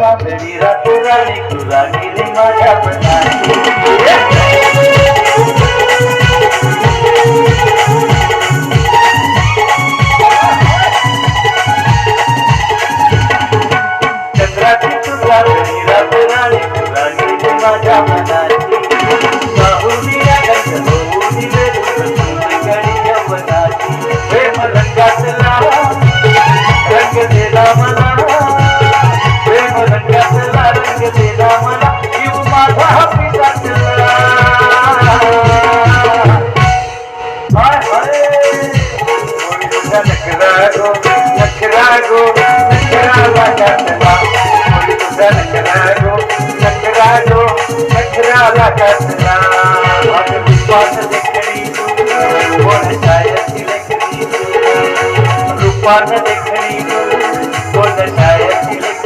कातडी रातो राणी तुला गेली माझ्या चंद्राची तुला तुला गेली माझ्या मनाली راگو سکھ راگو سکھ